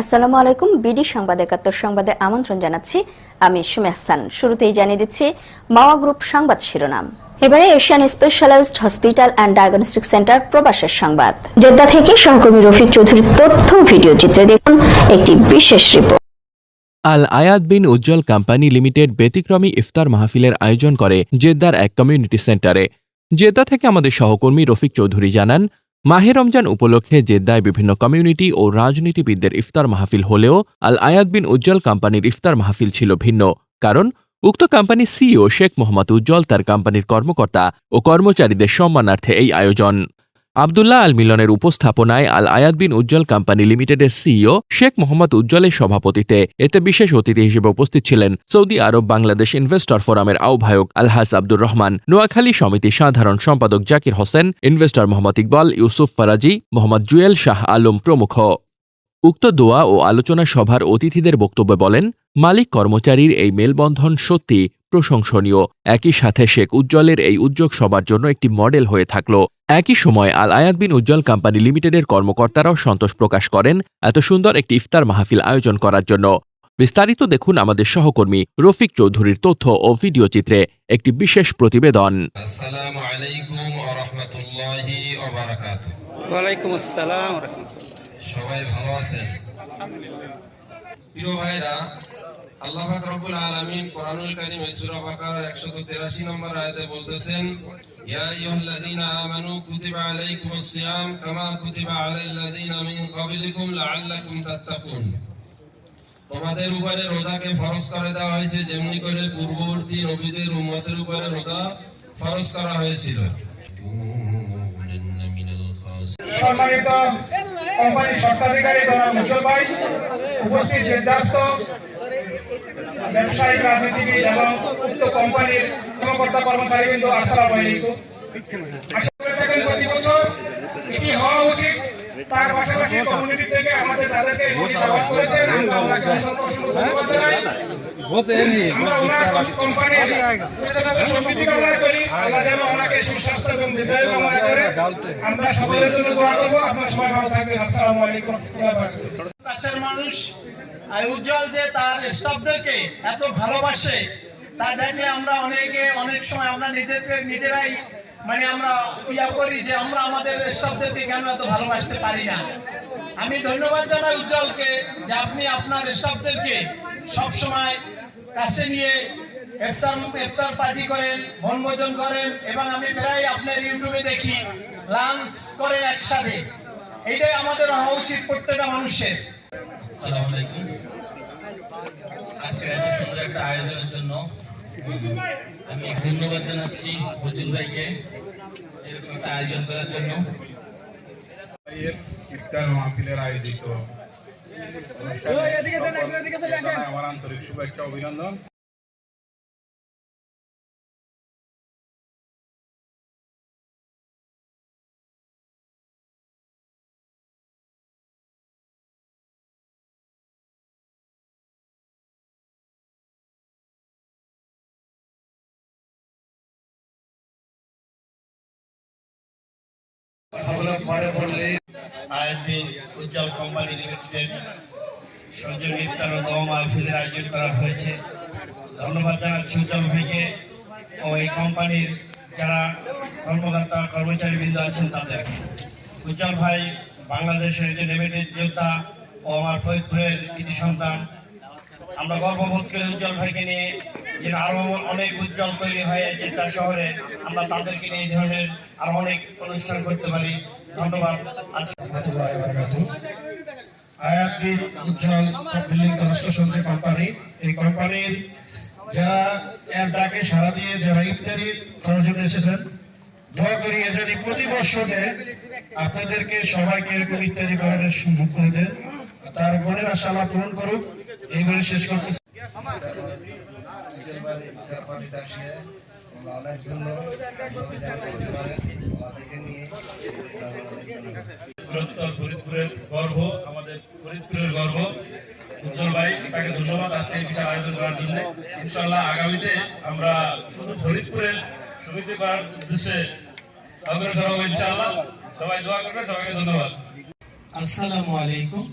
আসসালামু আলাইকুম, বিডি সংবাদ একাত্তর সংবাদে আমন্ত্রণ জানাচ্ছি। আমি সুমে হাসান। শুরুতেই জানিয়ে দিচ্ছি, মাওয়া গ্রুপ সংবাদ শিরোনাম। এবারে Asian specialised hospital and diagnostic centre প্রবাসের সংবাদ। জেদ্দা থেকে সহকর্মী রফিক চৌধুরীর তথ্য ভিডিও চিত্রে দেখুন একটি বিশেষ report Al Ayad bin Ujjwal company limited ব্যতিক্রমী ইফতার মাহফিলের আয়োজন করে জেদ্দার এক কমিউনিটি সেন্টারে। জেদ্দা থেকে আমাদের সহকর্মী রফিক চৌধুরী জানান মাহে রমজান উপলক্ষে জেদ্দায় বিভিন্ন কমিউনিটি ও রাজনীতিবিদদের ইফতার মাহফিল হলেও আল আয়াদ বিন উজ্জ্বল কোম্পানির ইফতার মাহফিল ছিল ভিন্ন। কারণ, উক্ত কোম্পানি সিইও শেখ মোহাম্মদ উজ্জ্বল তার কোম্পানির কর্মকর্তা ও কর্মচারীদের সম্মানার্থে এই আয়োজন। আবদুল্লাহ আল মিলনের উপস্থাপনায় Al Ayad bin Ujjal company লিমিটেডের সিইও শেখ মোহাম্মদ উজ্জ্বলের সভাপতিতে এতে বিশেষ অতিথি হিসেবে উপস্থিত ছিলেন সৌদি আরব বাংলাদেশ ইনভেস্টর ফোরামের আহ্বায়ক আলহাজ আব্দুর রহমান, নোয়াখালী সমিতি সাধারণ সম্পাদক জাকির হোসেন, ইনভেস্টর মোহাম্মদ ইকবাল, ইউসুফ ফারাজি, মোহাম্মদ জুয়েল শাহ আলম প্রমুখ। উক্ত দোয়া ও আলোচনা সভার অতিথিদের বক্তব্যে বলেন, মালিক কর্মচারীর এই মেলবন্ধন সত্যি প্রশংসনীয়। একই সাথে শেখ উজ্জ্বলের এই উদ্যোগ সবার জন্য একটি মডেল হয়ে থাকল। একই সময় আল আয়াত বিন উজ্জ্বল কোম্পানি লিমিটেডের কর্মকর্তারাও সন্তোষ প্রকাশ করেন এত সুন্দর একটি ইফতার মাহফিল আয়োজন করার জন্য। বিস্তারিত দেখুন আমাদের সহকর্মী রফিক চৌধুরীর তথ্য ও ভিডিও চিত্রে একটি বিশেষ প্রতিবেদন। আসসালামু আলাইকুম ওয়া রাহমাতুল্লাহি ওয়া বারাকাতুহু। ওয়ালাইকুম আসসালাম রহমতুল্লাহ। সবাই ভালো আছেন? প্রিয় ভাইরা আল্লাহ পাক রব্বুল আলামিন কোরআনুল কারীমে সূরা বাকারার 183 নম্বর বলতেছেন তোমাদের উপরে করে দেওয়া হয়েছে, যেমনি করে পূর্ববর্তী নবীদের উম্মতের উপরে রোজা ফরজ করা হয়েছিল। সম্মানিত কোম্পানির স্বত্বাধিকারী জনাব উজ্জ্বল ভাই, উপস্থিত জেদ্দাস্ত ব্যবসায়িক রাজনীতিবিদ এবং উক্ত কোম্পানির কর্মকর্তা কর্মচারীবৃন্দ আসসালামু আলাইকুম। আশা করে থাকেন প্রতি বছর এটি হওয়া উচিত। তার পাশাপাশি কমিউনিটি থেকে আমাদের তাদেরকে উনি দাওয়াত করেছেন আমরা ওনাকে অসংখ্য অসংখ্য ধন্যবাদ জানাই। আমরা ওনার কোম্পানির সমৃদ্ধি কামনা করি। আল্লাহ যেন ওনাকে সুস্বাস্থ্য এবং দীর্ঘায়ু কামনা করে। আমরা সকলের জন্য দোয়া করব। আপনারা সবাই ভালো থাকবেন। আসসালামু আলাইকুম। রহমতুল্লাহ কাছের মানুষ উজ্জ্বল যে তার স্টাফদেরকে এত ভালোবাসে, তা দেখলে আমরা অনেকে অনেক সময় আমরা নিজেদের নিজেরাই মানে আমরা ইয়া করি যে আমরা আমাদের স্টাফদেরকে কেন এত ভালোবাসতে পারি না। আমি ধন্যবাদ জানাই উজ্জ্বলকে যে আপনি আপনার স্টাফদেরকে সব সময় কাছে নিয়ে ইফতার ইফতার পার্টি করেন বনভোজন করেন এবং আমি প্রায় আপনার ইউটিউবে দেখি, লাঞ্চ করেন একসাথে। এটাই আমাদের হওয়া উচিত প্রত্যেকটা মানুষের। আসসালামু আলাইকুম। আজকের এত সুন্দর একটা আয়োজনের জন্য আমি ধন্যবাদ জানাচ্ছি বজুল ভাইকে এরকম একটা আয়োজন করার জন্য। ইফতার মাহফিলের আয়োজিত আমার আন্তরিক শুভেচ্ছা অভিনন্দন। উজ্জ্বল কোম্পানি লিমিটেড আয়োজন করা হয়েছে। ধন্যবাদ উজ্জ্বল ভাইকে ও এই কোম্পানির যারা কর্মচারীবৃন্দ আছেন উজ্জ্বল ভাই, বাংলাদেশের একজন যোদ্ধা ও আমার ফরিদপুরের কৃতি সন্তান, আমরা গর্ববোধ করি উজ্জ্বল ভাইকে নিয়ে। যেন আরও অনেক উজ্জ্বল তৈরি হয় জেদ্দা শহরে। আমরা তাদেরকে নিয়ে এই ধরনের আরও অনেক অনুষ্ঠান করতে পারি। ধন্যবাদ। আয়াতবিদ উজ্জ্বল বিল্ডিং কনস্ট্রাকশন যে কোম্পানি, এই কোম্পানির যারা এর ডাকে সারা দিয়ে, যারা ইফতারি করার জন্য এসেছেন, দোয়া করি এ জানি প্রতি বছরে আপনাদেরকে সবাইকে এরকম ইত্যাদি করার সুযোগ করে দেন। তার মনের আশা আল্লাহ পূরণ করুক। বৃহত্তর ফরিদপুরের গর্ব আমাদের ফরিদপুরের গর্ব। উজ্জ্বল ভাই তাকে ধন্যবাদ আজকে এই বিশাল আয়োজন করার জন্য। ইনশাল্লাহ আগামীতে আমরা শুধু ফরিদপুরের সমিতি করার উদ্দেশ্যে অগ্রসর হব ইনশাল্লাহ সবাই দোয়া করবেন সবাইকে ধন্যবাদ। আসসালামু আলাইকুম।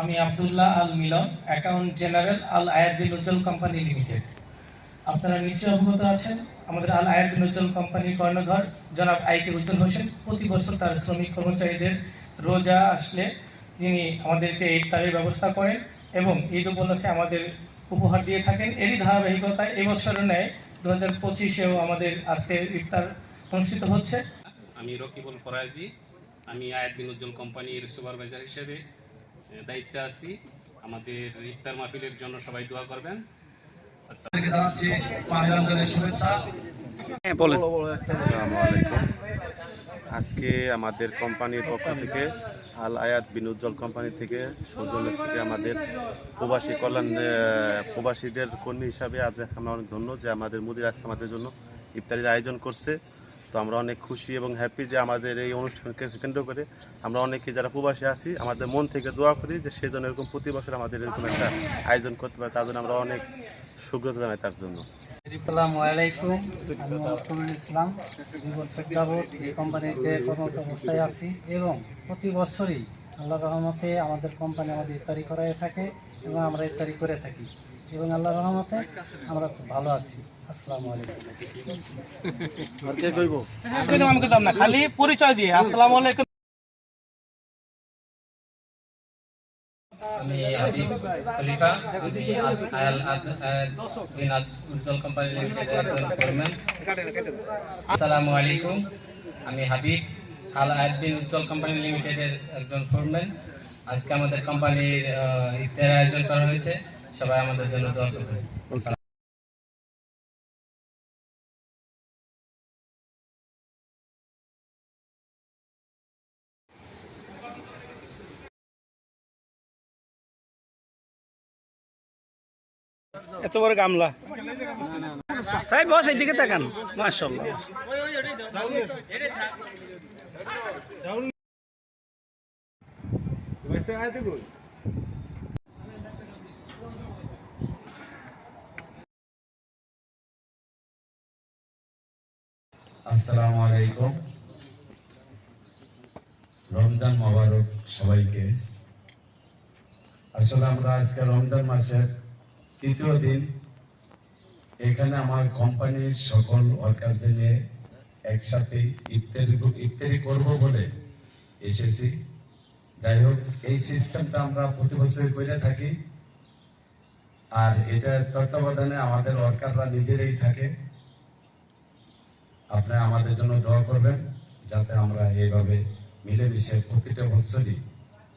আমি আব্দুল্লাহ আল মিলন অ্যাকাউন্ট জেনারেল আল আয়াদ্দিন উজ্জ্বল কোম্পানি লিমিটেড। আপনারা নিশ্চয় অবগত আছেন, আমাদের আল আয়াদ্দিন উজ্জ্বল কোম্পানির কর্ণধর জনাব আইকে উজ্জ্বল হোসেন। প্রতি বছর তার শ্রমিক কর্মচারীদের রোজা আসলে তিনি আমাদেরকে ইফতারের ব্যবস্থা করেন এবং ঈদ উপলক্ষে আমাদের উপহার দিয়ে থাকেন। এরই ধারাবাহিকতায় এবছরের ন্যায় দু হাজার পঁচিশেও আমাদের আজকে ইফতার অনুষ্ঠিত হচ্ছে। আমি রকিবুল ফরাজি, আমি আয়াত বিন উজ্জ্বল কোম্পানির সুপারভাইজার হিসেবে দায়িত্বে আছি। আমাদের ইফতার মাহফিলের জন্য সবাই দোয়া করবেন। জানাচ্ছি শুভেচ্ছা। হ্যাঁ বলেন। আসসালামু আলাইকুম আজকে আমাদের কোম্পানির পক্ষ থেকে আল আয়াত বিনুজ্জ্বল কোম্পানি থেকে সৌজন্যের থেকে আমাদের প্রবাসী কল্যাণ প্রবাসীদের কর্মী হিসাবে আজ আমরা অনেক ধন্য যে আমাদের মুদির আজকে আমাদের জন্য ইফতারির আয়োজন করছে। তো আমরা অনেক খুশি এবং হ্যাপি যে আমাদের এই অনুষ্ঠানকে কেন্দ্র করে আমরা অনেকে যারা প্রবাসী আছি, আমাদের মন থেকে দোয়া করি যে সেই জন্য এরকম প্রতি বছর আমাদের এরকম একটা আয়োজন করতে পারে, তার জন্য আমরা অনেক সুগ্রত জানাই তার জন্য। এবং প্রতি বছরই আল্লাহ রহমতে আমাদের কোম্পানি আমাদের ইফতারি করাই থাকে এবং আমরা ইফতারি করে থাকি। এবং আল্লাহ রহমতে আমরা খুব ভালো আছি। আসসালামু আলাইকুম। খালি পরিচয় দিয়ে। আসসালামু আলাইকুম। আমি হাবিব খলিফা আমি আয়াল বিন উজ্জ্বল কোম্পানি লিমিটেডের একজন আসসালামু আলাইকুম আমি হাবিব আল আয়াদ্দিন উজ্জ্বল কোম্পানি লিমিটেডের একজন ফোরম্যান আজকে আমাদের কোম্পানির ইফতার আয়োজন করা হয়েছে। সবাই আমাদের জন্য দোয়া করবেন। এত বড় গামলা। সাহেব বস এইদিকে তাকান। মাশাল্লাহ আসসালামু আলাইকুম রমজান মোবারক সবাইকে। আসলে আমরা আজকে রমজান মাসের তৃতীয় দিন। এখানে আমার কোম্পানির সকল ওয়ার্কারদের নিয়ে একসাথে ইফতারি ইফতারি করব বলে এসেছি। যাই হোক, এই সিস্টেমটা আমরা প্রতি বছর করে থাকি। আর এটা তত্ত্বাবধানে আমাদের ওয়ার্কাররা নিজেরাই থাকে। আপনি আমাদের জন্য দোয়া করবেন যাতে আমরা এইভাবে মিলেমিশে প্রতিটা বছরই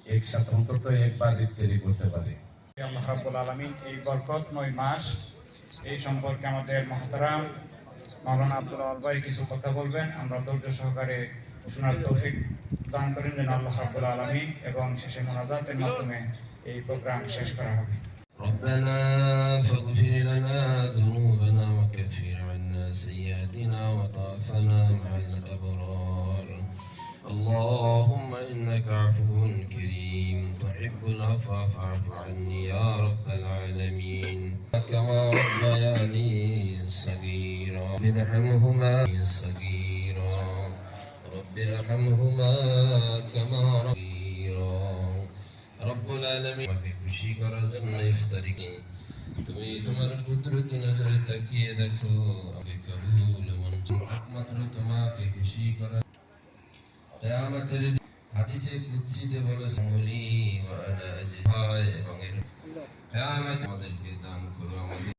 একসাথে অন্তত একবার ইফতারি করতে পারি আল্লাহ রাব্বুল আলামিন এই বরকতময় মাস এই সম্পর্কে আমাদের মহতারাম মাওলানা আব্দুল আল ভাই কিছু কথা বলবেন আমরা ধৈর্য সহকারে শোনার তৌফিক দান করেন যেন আল্লাহ রাব্বুল আলামিন এবং শেষে মোনাজাতের মাধ্যমে এই প্রোগ্রাম শেষ করা হবে ربنا رب ارحمهما صغيرا رب ارحمهما كما ربيرا রব্বুল আলামিন আমাকে খুশি করার জন্য ইফতারি করি। তুমি তোমার কুদরতি নজরে তাকিয়ে দেখো আমি কবুল মঞ্জুর একমাত্র তোমাকে খুশি করা কিয়ামতের দিন হাদিসে কুদসিতে বলেছেন বলি ওয়া আনা আজহায় এবং এর কিয়ামত আমাদেরকে দান করো আমাদের